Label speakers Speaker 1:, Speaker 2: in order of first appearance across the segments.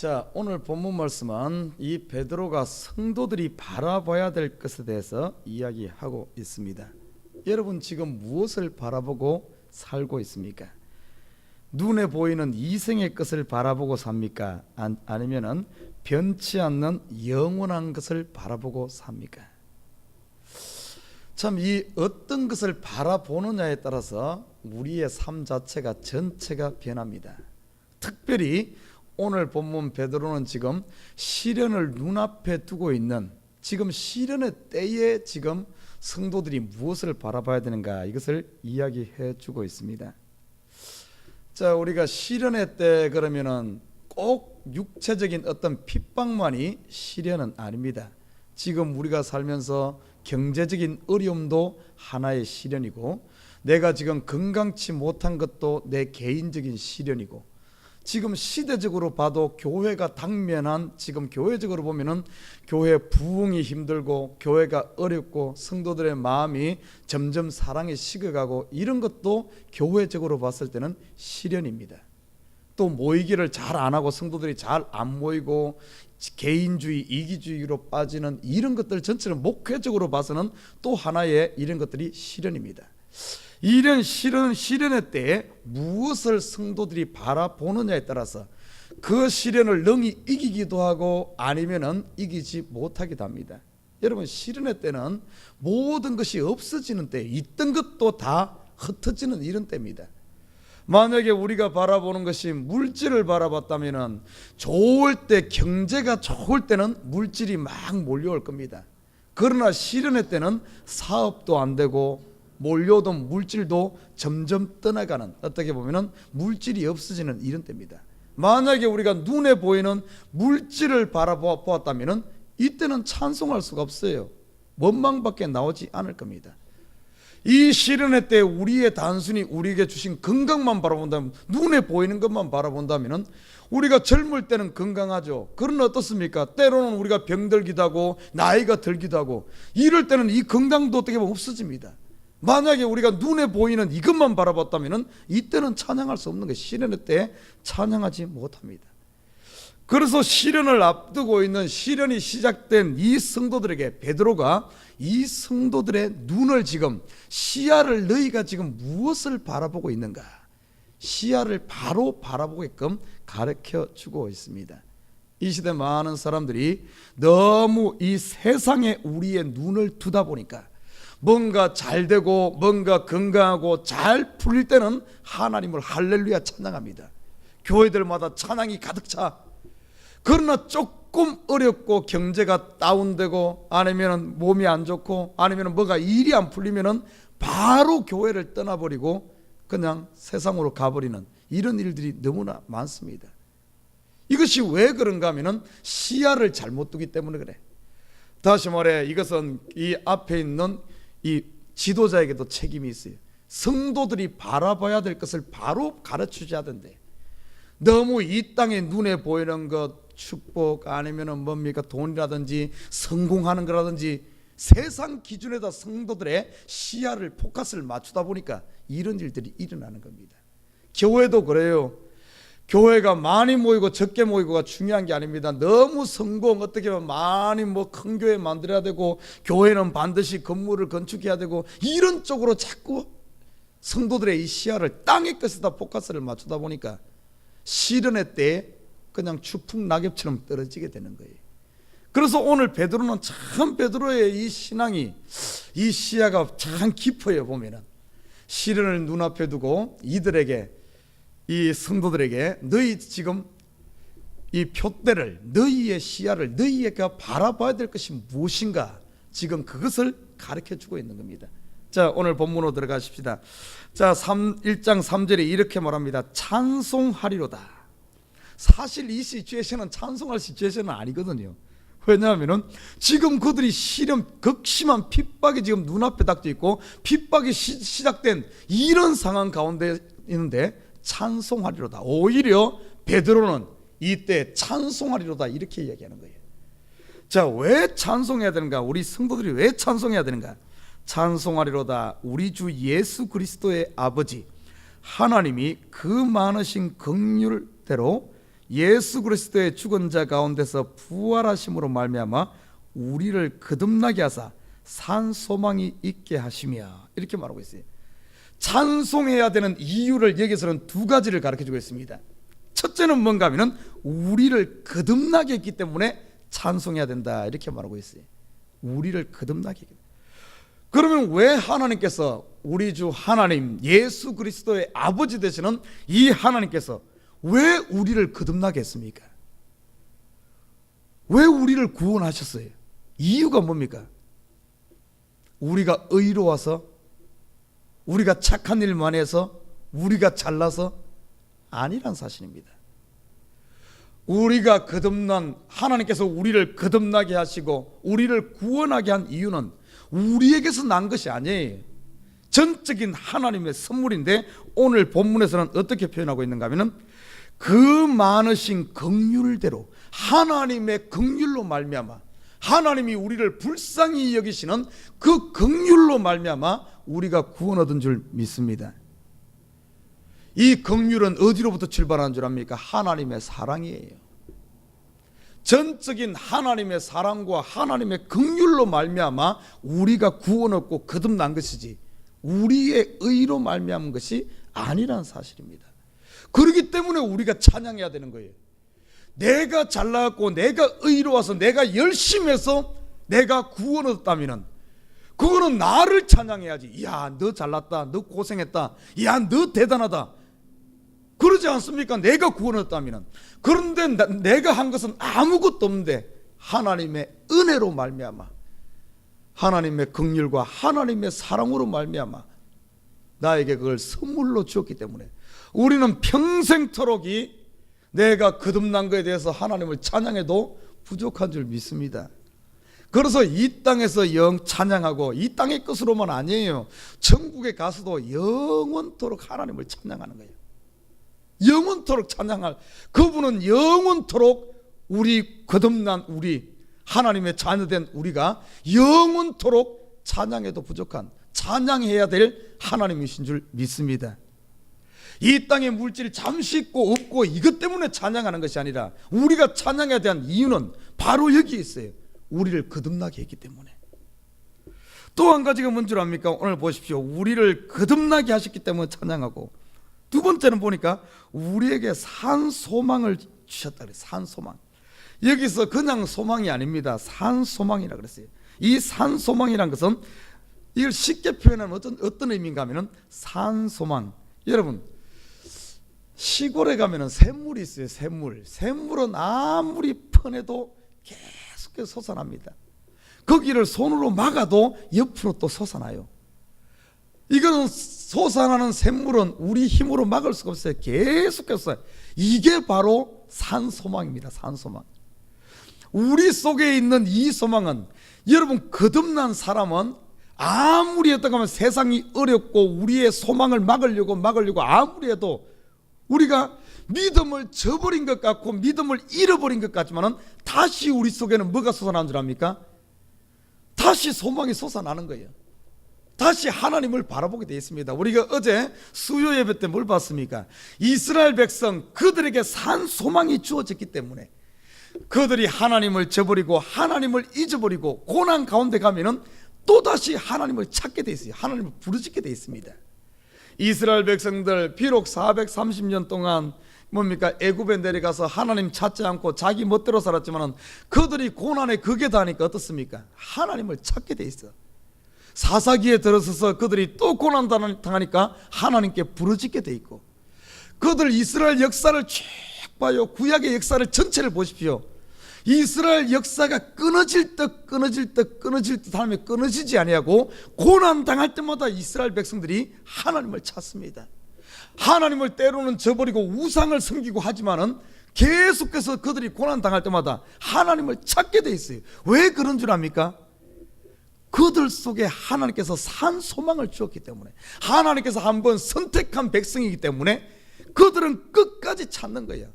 Speaker 1: 자, 오늘 본문 말씀은 이 베드로가 성도들이 바라봐야 될 것에 대해서 이야기하고 있습니다. 여러분 지금 무엇을 바라보고 살고 있습니까? 눈에 보이는 이생의 것을 바라보고 삽니까? 안- 아니면은 변치 않는 영원한 것을 바라보고 삽니까? 참 이 어떤 것을 바라보느냐에 따라서 우리의 삶 자체가 전체가 변합니다. 특별히 오늘 본문 베드로는 지금 시련을 눈앞에 두고 있는 지금 시련의 때에 지금 성도들이 무엇을 바라봐야 되는가 이것을 이야기해 주고 있습니다. 자, 우리가 시련의 때 그러면은 꼭 육체적인 어떤 핍박만이 시련은 아닙니다. 지금 우리가 살면서 경제적인 어려움도 하나의 시련이고 내가 지금 건강치 못한 것도 내 개인적인 시련이고 지금 시대적으로 봐도 교회가 당면한 지금 교회적으로 보면은 교회 부흥이 힘들고 교회가 어렵고 성도들의 마음이 점점 사랑에 식어가고 이런 것도 교회적으로 봤을 때는 시련입니다. 또 모이기를 잘 안 하고 성도들이 잘 안 모이고 개인주의, 이기주의로 빠지는 이런 것들 전체를 목회적으로 봐서는 또 하나의 이런 것들이 시련입니다. 이런 시련 시련의 때에 무엇을 성도들이 바라보느냐에 따라서 그 시련을 능히 이기기도 하고 아니면은 이기지 못하기도 합니다. 여러분 시련의 때는 모든 것이 없어지는 때, 있던 것도 다 흩어지는 이런 때입니다. 만약에 우리가 바라보는 것이 물질을 바라봤다면은 좋을 때 경제가 좋을 때는 물질이 막 몰려올 겁니다. 그러나 시련의 때는 사업도 안 되고 몰려오던 물질도 점점 떠나가는 어떻게 보면은 물질이 없어지는 이런 때입니다. 만약에 우리가 눈에 보이는 물질을 바라보았다면은 이때는 찬송할 수가 없어요. 원망밖에 나오지 않을 겁니다. 이 시련의 때 우리의 단순히 우리에게 주신 건강만 바라본다면 눈에 보이는 것만 바라본다면은 우리가 젊을 때는 건강하죠. 그러나 어떻습니까? 때로는 우리가 병들기도 하고 나이가 들기도 하고 이럴 때는 이 건강도 어떻게 보면 없어집니다. 만약에 우리가 눈에 보이는 이것만 바라봤다면은 이때는 찬양할 수 없는 게 시련의 때 찬양하지 못합니다. 그래서 시련을 앞두고 있는 시련이 시작된 이 성도들에게 베드로가 이 성도들의 눈을 지금 시야를 너희가 지금 무엇을 바라보고 있는가? 시야를 바로 바라보게끔 가르쳐 주고 있습니다. 이 시대 많은 사람들이 너무 이 세상에 우리의 눈을 두다 보니까 뭔가 잘 되고 뭔가 건강하고 잘 풀릴 때는 하나님을 할렐루야 찬양합니다. 교회들마다 찬양이 가득 차. 그러나 조금 어렵고 경제가 다운되고 아니면 몸이 안 좋고 아니면 뭐가 일이 안 풀리면은 바로 교회를 떠나버리고 그냥 세상으로 가버리는 이런 일들이 너무나 많습니다. 이것이 왜 그런가 하면은 시야를 잘못 두기 때문에 그래. 다시 말해 이것은 이 앞에 있는 이 지도자에게도 책임이 있어요. 성도들이 바라봐야 될 것을 바로 줘야 된대. 너무 이 땅에 눈에 보이는 것 축복 아니면은 뭡니까 돈이라든지 성공하는 거라든지 세상 기준에다 성도들의 시야를 포커스를 맞추다 보니까 이런 일들이 일어나는 겁니다. 교회도 그래요. 교회가 많이 모이고 적게 모이고가 중요한 게 아닙니다. 너무 성공 어떻게 보면 많이 뭐 큰 교회 만들어야 되고 교회는 반드시 건물을 건축해야 되고 이런 쪽으로 자꾸 성도들의 이 시야를 땅의 것에다 포커스를 맞추다 보니까 시련의 때에 그냥 추풍 낙엽처럼 떨어지게 되는 거예요. 그래서 오늘 베드로는 참 베드로의 이 신앙이 이 시야가 참 깊어요 보면은 시련을 눈앞에 두고 이들에게 이 성도들에게 너희 지금 이 표대를 너희의 시야를 너희가 바라봐야 될 것이 무엇인가 지금 그것을 가르쳐 주고 있는 겁니다. 자, 오늘 본문으로 들어가십시다. 자, 3, 1장 3절에 이렇게 말합니다. 찬송하리로다. 사실 이 시츄에이션은 찬송할 시츄에이션은 아니거든요. 왜냐하면은 지금 그들이 시련 극심한 핍박이 지금 눈앞에 닥쳐 있고 핍박이 시, 시작된 이런 상황 가운데 있는데 찬송하리로다. 오히려 베드로는 이때 찬송하리로다 이렇게 이야기하는 거예요. 자, 왜 찬송해야 되는가? 우리 성도들이 왜 찬송해야 되는가? 찬송하리로다. 우리 주 예수 그리스도의 아버지 하나님이 그 많으신 긍휼대로 예수 그리스도의 죽은 자 가운데서 부활하심으로 말미암아 우리를 거듭나게 하사 산 소망이 있게 하시며 이렇게 말하고 있어요. 찬송해야 되는 이유를 여기서는 두 가지를 가르쳐 주고 있습니다. 첫째는 뭔가 하면은 우리를 거듭나게 했기 때문에 찬송해야 된다 이렇게 말하고 있어요. 우리를 거듭나게 그러면 왜 하나님께서 우리 주 하나님 예수 그리스도의 아버지 되시는 이 하나님께서 왜 우리를 거듭나게 했습니까? 왜 우리를 구원하셨어요? 이유가 뭡니까? 우리가 의로워서 우리가 착한 일만 해서 우리가 잘나서 아니란 사실입니다. 우리가 거듭난 하나님께서 우리를 거듭나게 하시고 우리를 구원하게 한 이유는 우리에게서 난 것이 아니에요. 전적인 하나님의 선물인데 오늘 본문에서는 어떻게 표현하고 있는가 하면은 그 많으신 긍휼대로 하나님의 긍휼로 말미암아 하나님이 우리를 불쌍히 여기시는 그 긍휼로 말미암아 우리가 구원 얻은 줄 믿습니다. 이 긍휼은 어디로부터 출발하는 줄 압니까? 하나님의 사랑이에요. 전적인 하나님의 사랑과 하나님의 긍휼로 말미암아 우리가 구원 얻고 거듭난 것이지 우리의 의로 말미암은 것이 아니라는 사실입니다. 그렇기 때문에 우리가 찬양해야 되는 거예요. 내가 잘나갔고 내가 의로워서 내가 열심히 해서 내가 구원 얻었다면은 그거는 나를 찬양해야지. 야, 너 잘났다. 너 고생했다. 야, 너 대단하다. 그러지 않습니까? 내가 구원했다면 그런데 나- 내가 한 것은 아무것도 없는데 하나님의 은혜로 말미암아 하나님의 긍휼과 하나님의 사랑으로 말미암아 나에게 그걸 선물로 주었기 때문에 우리는 평생토록이 내가 거듭난 것에 대해서 하나님을 찬양해도 부족한 줄 믿습니다. 그래서 이 땅에서 영 찬양하고 이 땅의 것으로만 아니에요. 천국에 가서도 영원토록 하나님을 찬양하는 거예요. 영원토록 찬양할 그분은 영원토록 우리 거듭난 우리 하나님의 자녀된 우리가 영원토록 찬양해도 부족한 찬양해야 될 하나님이신 줄 믿습니다. 이 땅의 물질 잠시 있고 없고 이것 때문에 찬양하는 것이 아니라 우리가 찬양해야 대한 이유는 바로 여기에 있어요. 우리를 거듭나게 했기 때문에. 또 한 가지가 뭔 줄 압니까? 오늘 보십시오. 우리를 거듭나게 하셨기 때문에 찬양하고 두 번째는 보니까 우리에게 산 소망을 주셨다 그래요. 산 소망. 여기서 그냥 소망이 아닙니다. 산 소망이라 그랬어요. 이 산 소망이란 것은 이걸 쉽게 표현하면 어떤 어떤 의미인가 하면은 산 소망. 여러분 시골에 가면은 샘물이 있어요. 샘물. 샘물은 아무리 퍼내도 계속해서 솟아납니다. 거기를 손으로 막아도 옆으로 또 솟아나요. 이거는 솟아나는 샘물은 우리 힘으로 막을 수가 없어요. 계속해서 이게 바로 산소망입니다. 산소망. 우리 속에 있는 이 소망은 여러분 거듭난 사람은 아무리 했다고 하면 세상이 어렵고 우리의 소망을 막으려고 막으려고 아무리 해도 우리가 믿음을 저버린 것 같고 믿음을 잃어버린 것 같지만은 다시 우리 속에는 뭐가 솟아나는 줄 압니까? 다시 소망이 솟아나는 거예요. 다시 하나님을 바라보게 되어 있습니다. 우리가 어제 수요 예배 때 뭘 봤습니까? 이스라엘 백성 그들에게 산 소망이 주어졌기 때문에 그들이 하나님을 저버리고 하나님을 잊어버리고 고난 가운데 가면은 또 다시 하나님을 찾게 돼 있어요. 하나님을 부르짖게 돼 있습니다. 이스라엘 백성들 비록 430년 동안 뭡니까 애굽에 내려가서 하나님 찾지 않고 자기 멋대로 살았지만은 그들이 고난에 극에 다니까 어떻습니까? 하나님을 찾게 돼 있어. 사사기에 들어서서 그들이 또 고난 당하니까 하나님께 부르짖게 돼 있고 그들 이스라엘 역사를 쭉 봐요. 구약의 역사를 전체를 보십시오. 이스라엘 역사가 끊어질 듯 끊어질 듯 끊어질 듯 하면 끊어지지 아니하고 고난 당할 때마다 이스라엘 백성들이 하나님을 찾습니다. 하나님을 때로는 저버리고 우상을 섬기고 하지만은 계속해서 그들이 고난 당할 때마다 하나님을 찾게 돼 있어요. 왜 그런 줄 압니까? 그들 속에 하나님께서 산 소망을 주었기 때문에 하나님께서 한번 선택한 백성이기 때문에 그들은 끝까지 찾는 거예요.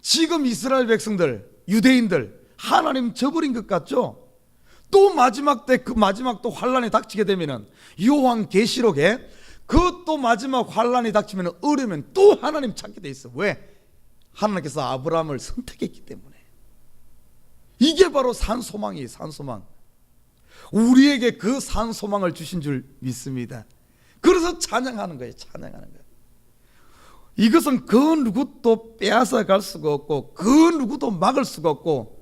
Speaker 1: 지금 이스라엘 백성들, 유대인들 하나님 저버린 것 같죠? 또 마지막 때 그 마지막 또 환란이 닥치게 되면은 요한 계시록에 그 또 마지막 환란이 닥치면 어려면 또 하나님 찾게 돼 있어. 왜? 하나님께서 아브라함을 선택했기 때문에 이게 바로 산소망이에요 산소망 우리에게 그 산소망을 주신 줄 믿습니다 그래서 찬양하는 거예요 찬양하는 거예요 이것은 그 누구도 빼앗아 갈 수가 없고 그 누구도 막을 수가 없고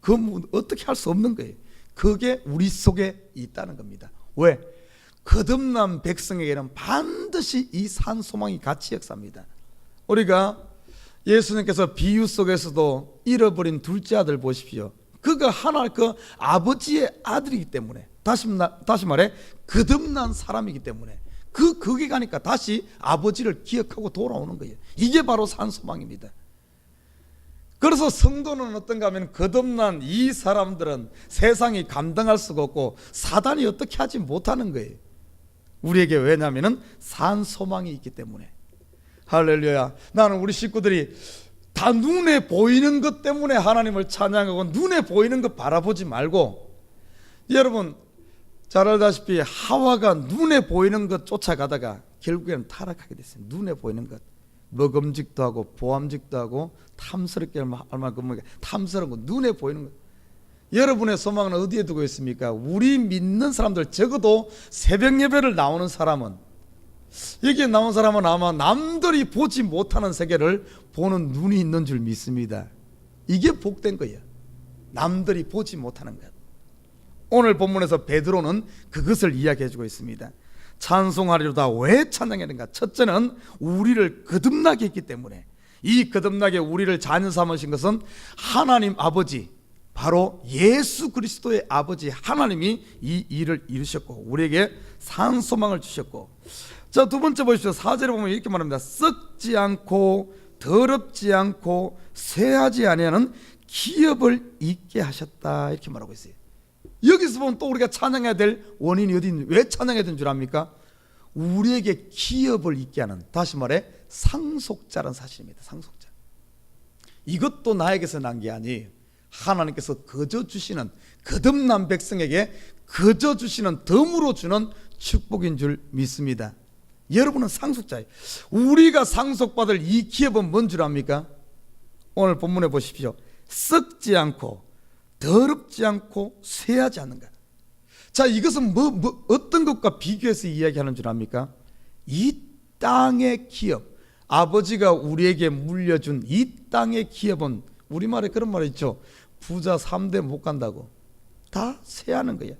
Speaker 1: 그 무- 어떻게 할 수 없는 거예요 그게 우리 속에 있다는 겁니다 왜? 거듭난 백성에게는 반드시 이 산소망이 같이 역사합니다 우리가 예수님께서 비유 속에서도 잃어버린 둘째 아들 보십시오. 그가 하나 그 아버지의 아들이기 때문에 다시 나- 다시 말해 거듭난 사람이기 때문에 그 거기 가니까 다시 아버지를 기억하고 돌아오는 거예요. 이게 바로 산소망입니다. 그래서 성도는 어떤가 하면 거듭난 이 사람들은 세상이 감당할 수가 없고 사단이 어떻게 하지 못하는 거예요. 우리에게 왜냐하면 산소망이 있기 때문에 할렐루야. 나는 우리 식구들이 다 눈에 보이는 것 때문에 하나님을 찬양하고 눈에 보이는 것 바라보지 말고 여러분 잘 알다시피 하와가 눈에 보이는 것 쫓아가다가 결국에는 타락하게 됐어요. 눈에 보이는 것. 먹음직도 하고 보암직도 하고 탐스럽게 할 만큼 탐스러운 거 눈에 보이는 것. 여러분의 소망은 어디에 두고 있습니까? 우리 믿는 사람들 적어도 새벽 예배를 나오는 사람은 여기에 나온 사람은 아마 남들이 보지 못하는 세계를 보는 눈이 있는 줄 믿습니다. 이게 복된 거예요. 남들이 보지 못하는 것. 오늘 본문에서 베드로는 그것을 이야기해 주고 있습니다. 찬송하리로다. 왜 찬양하는가? 첫째는 우리를 거듭나게 했기 때문에. 이 거듭나게 우리를 자녀 삼으신 것은 하나님 아버지 바로 예수 그리스도의 아버지 하나님이 이 일을 이루셨고 우리에게 산 소망을 주셨고. 자 두 번째 보십시오. 사절에 보면 이렇게 말합니다. 썩지 않고 더럽지 않고 쇠하지 아니하는 기업을 있게 하셨다. 이렇게 말하고 있어요 여기서 보면 또 우리가 찬양해야 될 원인이 어디 있는 왜 찬양해야 되는 줄 압니까? 우리에게 기업을 있게 하는 다시 말해 상속자라는 사실입니다 상속자 이것도 나에게서 난 게 아니에요 하나님께서 거저 주시는 거듭난 백성에게 거저 주시는 덤으로 주는 축복인 줄 믿습니다. 여러분은 상속자예요. 우리가 상속받을 이 기업은 뭔 줄 압니까? 오늘 본문에 보십시오. 썩지 않고 더럽지 않고 쇠하지 않는 것. 자, 이것은 뭐, 뭐 어떤 것과 비교해서 이야기하는 줄 압니까? 이 땅의 기업, 아버지가 우리에게 물려준 이 땅의 기업은 우리말에 그런 말 있죠. 부자 3대 못 간다고. 다 쇠하는 거야.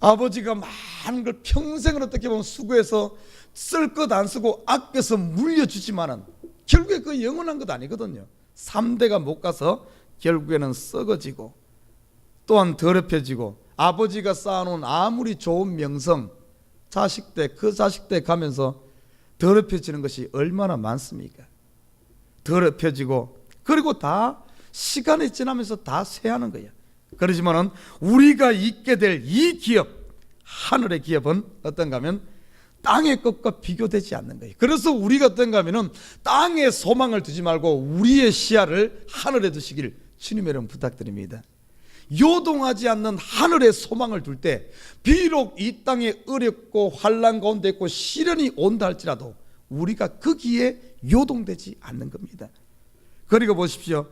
Speaker 1: 아버지가 많은 걸 평생을 어떻게 보면 수고해서 쓸 것 안 쓰고 아껴서 물려주지만은 결국에 그 영원한 것 아니거든요. 3대가 못 가서 결국에는 썩어지고 또한 더럽혀지고 아버지가 쌓아놓은 아무리 좋은 명성 자식 때 그 자식 때 가면서 더럽혀지는 것이 얼마나 많습니까? 더럽혀지고 그리고 다 시간이 지나면서 다 쇠하는 거야. 그러지만은 우리가 있게 될 이 기업 하늘의 기업은 어떤가 하면 땅의 것과 비교되지 않는 거예요. 그래서 우리가 어떤가 하면은 땅에 소망을 두지 말고 우리의 시야를 하늘에 두시길 주님의 이름 부탁드립니다. 요동하지 않는 하늘의 소망을 둘 때 비록 이 땅에 어렵고 환란 가운데 있고 시련이 온다 할지라도 우리가 거기에 요동되지 않는 겁니다. 그리고 보십시오.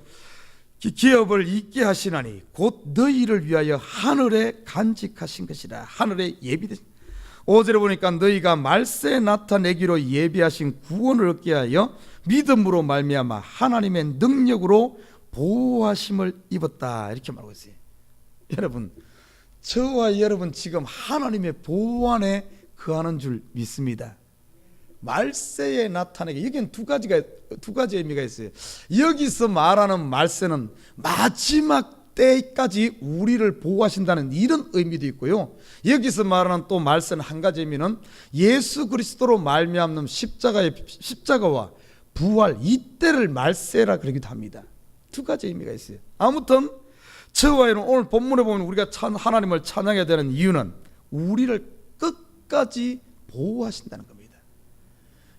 Speaker 1: 기- 기업을 있게 하시나니 곧 너희를 위하여 하늘에 간직하신 것이라 하늘에 예비되신 오절에 보니까 너희가 말세에 나타내기로 예비하신 구원을 얻게 하여 믿음으로 말미암아 하나님의 능력으로 보호하심을 입었다 이렇게 말하고 있어요. 여러분 저와 여러분 지금 하나님의 보호 안에 거하는 줄 믿습니다. 말세에 나타내게 여기는 두 가지가 두 가지 의미가 있어요. 여기서 말하는 말세는 마지막 때까지 우리를 보호하신다는 이런 의미도 있고요. 여기서 말하는 또 말세는 한 가지 의미는 예수 그리스도로 말미암는 십자가의 십자가와 부활 이때를 말세라 그러기도 합니다. 두 가지 의미가 있어요. 아무튼 저와 여러분 오늘 본문에 보면 우리가 찬 하나님을 찬양해야 되는 이유는 우리를 끝까지 보호하신다는 겁니다.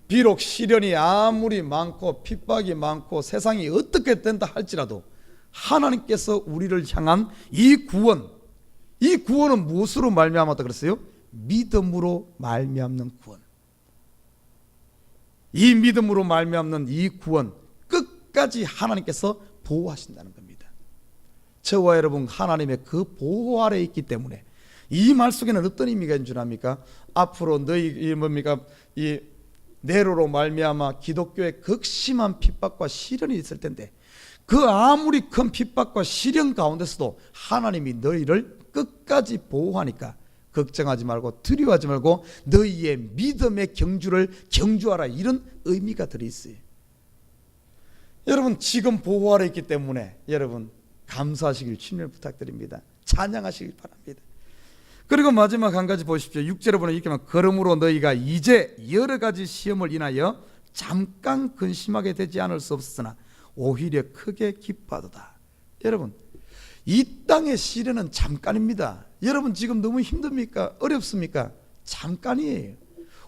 Speaker 1: 비록 시련이 아무리 많고 핍박이 많고 세상이 어떻게 된다 할지라도 하나님께서 우리를 향한 이 구원 이 구원은 무엇으로 말미암았다 그랬어요? 믿음으로 말미암는 구원. 이 믿음으로 말미암는 이 구원 끝까지 하나님께서 보호하신다는 겁니다. 저와 여러분 하나님의 그 보호 아래 있기 때문에 이 말 속에는 어떤 의미가 있는 줄 압니까? 앞으로 너희 이 뭡니까 이 네로로 말미암아 기독교의 극심한 핍박과 시련이 있을 텐데 그 아무리 큰 핍박과 시련 가운데서도 하나님이 너희를 끝까지 보호하니까 걱정하지 말고 두려워하지 말고 너희의 믿음의 경주를 경주하라 이런 의미가 들어 있어요. 여러분 지금 보호 아래 있기 때문에 여러분 감사하시길 주님을 부탁드립니다. 찬양하시길 바랍니다. 그리고 마지막 한 가지 보십시오. 6절에 보면 이렇게 말 그러므로 너희가 이제 여러 가지 시험을 인하여 잠깐 근심하게 되지 않을 수 없으나 오히려 크게 기뻐하도다. 여러분 이 땅의 시련은 잠깐입니다. 여러분 지금 너무 힘듭니까? 어렵습니까? 잠깐이에요.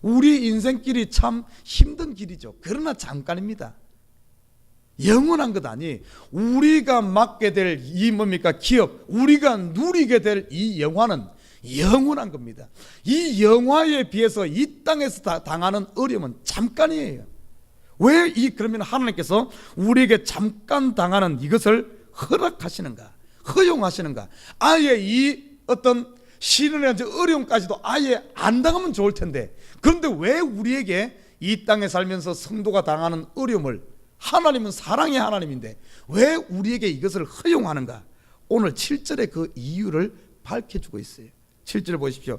Speaker 1: 우리 인생길이 참 힘든 길이죠. 그러나 잠깐입니다. 영원한 것 아니. 우리가 맡게 될 이 뭡니까? 기업, 우리가 누리게 될 이 영화는 영원한 겁니다. 이 영화에 비해서 이 땅에서 다- 당하는 어려움은 잠깐이에요. 왜 이 그러면 하나님께서 우리에게 잠깐 당하는 이것을 허락하시는가? 허용하시는가? 아예 이 어떤 시련이나 어려움까지도 아예 안 당하면 좋을 텐데 그런데 왜 우리에게 이 땅에 살면서 성도가 당하는 어려움을 하나님은 사랑의 하나님인데 왜 우리에게 이것을 허용하는가? 오늘 7절의 그 이유를 밝혀주고 있어요. 7절 보십시오.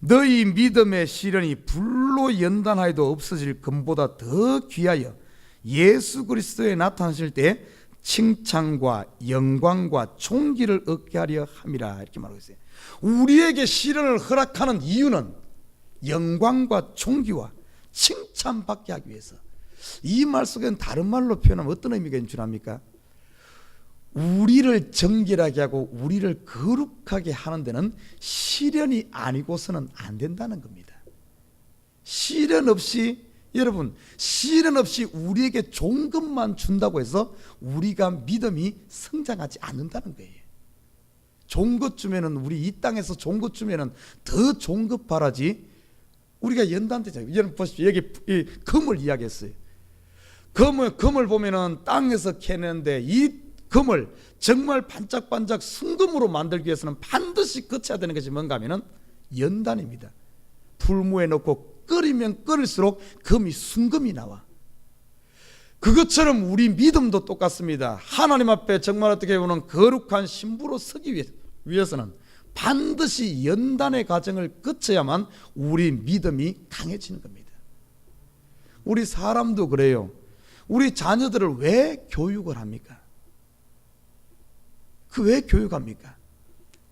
Speaker 1: 너희 믿음의 시련이 불로 연단하여도 없어질 금보다 더 귀하여 예수 그리스도에 나타나실 때 칭찬과 영광과 존귀를 얻게 하려 함이라 이렇게 말하고 있어요. 우리에게 시련을 허락하는 이유는 영광과 존귀와 칭찬받게 하기 위해서. 이 말 속에는 다른 말로 표현하면 어떤 의미가 압니까? 우리를 정결하게 하고 우리를 거룩하게 하는 데는 시련이 아니고서는 안 된다는 겁니다. 시련 없이 여러분 시련 없이 우리에게 좋은 것만 준다고 해서 우리가 믿음이 성장하지 않는다는 거예요. 좋은 것 주면은 우리 이 땅에서 좋은 것 주면은 더 좋은 것 바라지 우리가 연단되잖아요. 여러분 보십시오. 여기 이 금을 이야기했어요. 금을 금을 보면은 땅에서 캐는데 이 금을 정말 반짝반짝 순금으로 만들기 위해서는 반드시 거쳐야 되는 것이 뭔가 하면은 연단입니다. 불무에 넣고 끓이면 끓일수록 금이 순금이 나와. 그것처럼 우리 믿음도 똑같습니다. 하나님 앞에 정말 어떻게 보면 거룩한 신부로 서기 위해- 위해서는 반드시 연단의 과정을 거쳐야만 우리 믿음이 강해지는 겁니다. 우리 사람도 그래요. 우리 자녀들을 왜 교육을 합니까? 그 왜 교육합니까?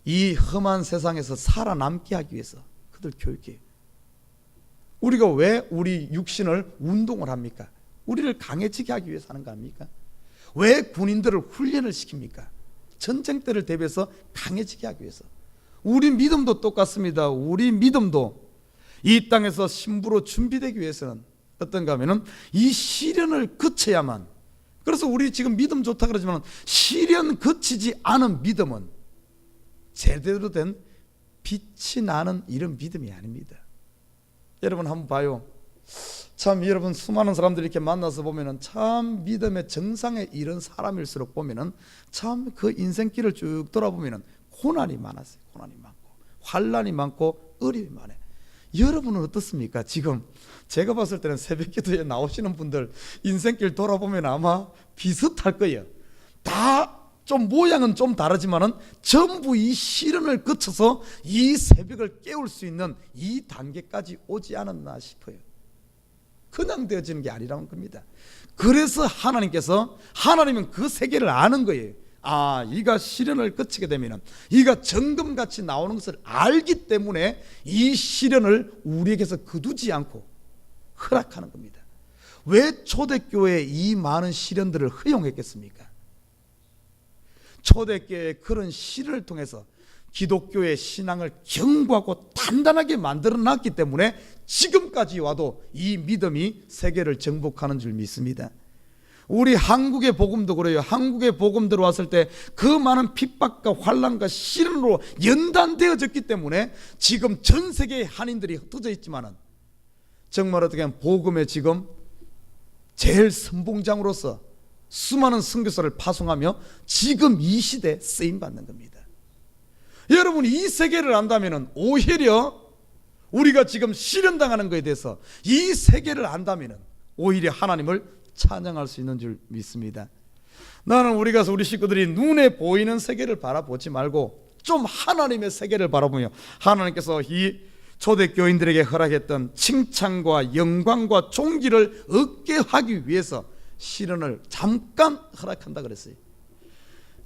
Speaker 1: 이 험한 세상에서 살아남게 하기 위해서 그들 교육해요. 우리가 왜 우리 육신을 운동을 합니까? 우리를 강해지게 하기 위해서 하는 거 아닙니까? 왜 군인들을 훈련을 시킵니까? 전쟁 때를 대비해서 강해지게 하기 위해서. 우리 믿음도 똑같습니다. 우리 믿음도 이 땅에서 신부로 준비되기 위해서는 어떤가 하면은 이 시련을 거쳐야만 그래서 우리 지금 믿음 좋다 그러지만 시련 거치지 않은 믿음은 제대로 된 빛이 나는 이런 믿음이 아닙니다. 여러분 한번 봐요. 참 여러분 수많은 사람들이 이렇게 만나서 보면은 참 믿음의 정상에 이른 사람일수록 보면은 참 그 인생길을 쭉 돌아보면은 고난이 많았어요. 고난이 많고 환란이 많고 어려움이 많아요. 여러분은 어떻습니까? 지금 제가 봤을 때는 새벽 기도에 나오시는 분들 인생길 돌아보면 아마 비슷할 거예요. 다 좀 모양은 좀 다르지만은 전부 이 시련을 거쳐서 이 새벽을 깨울 수 있는 이 단계까지 오지 않았나 싶어요. 그냥 되어지는 게 아니라는 겁니다. 그래서 하나님께서 하나님은 그 세계를 아는 거예요. 아, 이가 시련을 거치게 되면은 이가 정금같이 나오는 것을 알기 때문에 이 시련을 우리에게서 거두지 않고 허락하는 겁니다. 왜 초대교회에 이 많은 시련들을 허용했겠습니까? 초대교회의 그런 시련을 통해서 기독교의 신앙을 견고하고 단단하게 만들어 놨기 때문에 지금까지 와도 이 믿음이 세계를 정복하는 줄 믿습니다. 우리 한국의 복음도 그래요. 한국의 복음 들어왔을 때 그 많은 핍박과 환란과 시련으로 연단되어졌기 때문에 지금 전 세계의 한인들이 흩어져 있지만은 정말 어떻게 하면 복음의 지금 제일 선봉장으로서 수많은 선교사를 파송하며 지금 이 시대에 쓰임 받는 겁니다. 여러분이 이 세계를 안다면 오히려 우리가 지금 실현당하는 것에 대해서 이 세계를 안다면 오히려 하나님을 찬양할 수 있는 줄 믿습니다. 나는 우리가 우리 식구들이 눈에 보이는 세계를 바라보지 말고 좀 하나님의 세계를 바라보며 하나님께서 이 초대교인들에게 허락했던 칭찬과 영광과 존귀를 얻게 하기 위해서 실현을 잠깐 허락한다 그랬어요.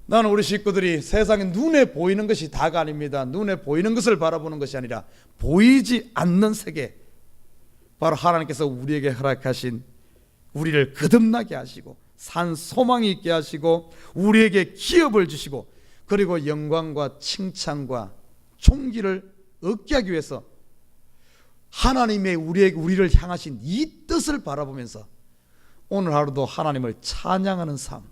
Speaker 1: 나는 우리 식구들이 세상에 눈에 보이는 것이 다가 아닙니다. 눈에 보이는 것을 바라보는 것이 아니라 보이지 않는 세계. 바로 하나님께서 우리에게 허락하신 우리를 거듭나게 하시고 산 소망이 있게 하시고 우리에게 기업을 주시고 그리고 영광과 칭찬과 총기를 얻게 하기 위해서 하나님의 우리에게 우리를 향하신 이 뜻을 바라보면서 오늘 하루도 하나님을 찬양하는 삶.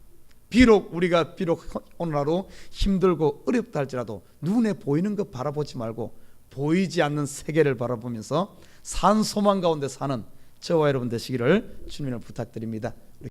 Speaker 1: 비록 우리가 비록 오늘 하루 힘들고 어렵다 할지라도 눈에 보이는 것 바라보지 말고 보이지 않는 세계를 바라보면서 산 소망 가운데 사는 저와 여러분 되시기를 주님을 부탁드립니다.